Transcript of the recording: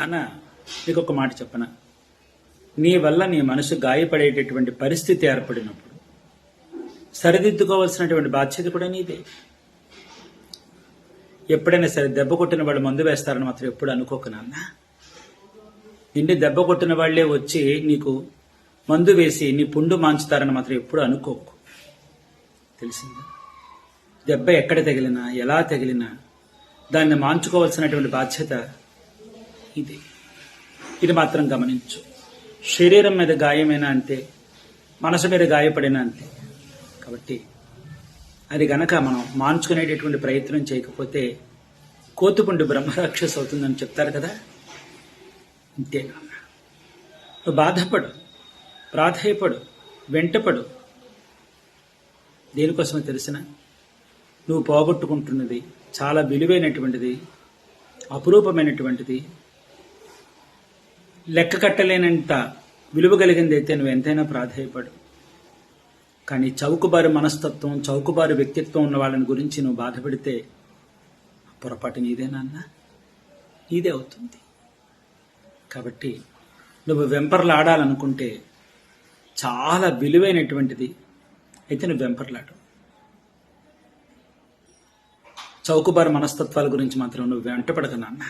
అన్న నీకు ఒక మాట చెప్పన? నీ వల్ల నీ మనసు గాయపడేటటువంటి పరిస్థితి ఏర్పడినప్పుడు సరిదిద్దుకోవాల్సినటువంటి బాధ్యత కూడా నీదే. ఎప్పుడైనా సరే దెబ్బ కొట్టిన వాళ్ళు మందు వేస్తారని మాత్రం ఎప్పుడు అనుకోకు నాన్న. నిన్ను దెబ్బ కొట్టిన వాళ్ళే వచ్చి నీకు మందు వేసి నీ పుండు మాంచుతారని మాత్రం ఎప్పుడు అనుకోకు. తెలిసిందా? దెబ్బ ఎక్కడ తగిలినా ఎలా తగిలినా దాన్ని మాంచుకోవాల్సినటువంటి బాధ్యత ఇది. ఇది మాత్రం గమనించు. శరీరం మీద గాయమైనా అంతే మనసు మీద గాయపడినా అంతే కాబట్టి అది గనక మనం మాన్చుకునేటటువంటి ప్రయత్నం చేయకపోతే కోతుపుండు బ్రహ్మరాక్షస్ అవుతుందని చెప్తారు కదా? అంతే. నువ్వు బాధపడు ప్రాధేయపడు వెంటపడు. దేనికోసమో తెలిసిన? నువ్వు పోగొట్టుకుంటున్నది చాలా విలువైనటువంటిది అపురూపమైనటువంటిది లెక్క కట్టలేనంత విలువ కలిగింది అయితే నువ్వు ఎంతైనా ప్రాధాయపడు. కానీ చౌకబారు మనస్తత్వం చౌకబారు వ్యక్తిత్వం ఉన్న వాళ్ళని గురించి నువ్వు బాధపడితే పొరపాటు నీదేనన్నా నీదే అవుతుంది. కాబట్టి నువ్వు వెంపర్లాడాలనుకుంటే చాలా విలువైనటువంటిది అయితే నువ్వు వెంపర్లాడు. చౌకబారు మనస్తత్వాల గురించి మాత్రం నువ్వు వెంటపడక నాన్న.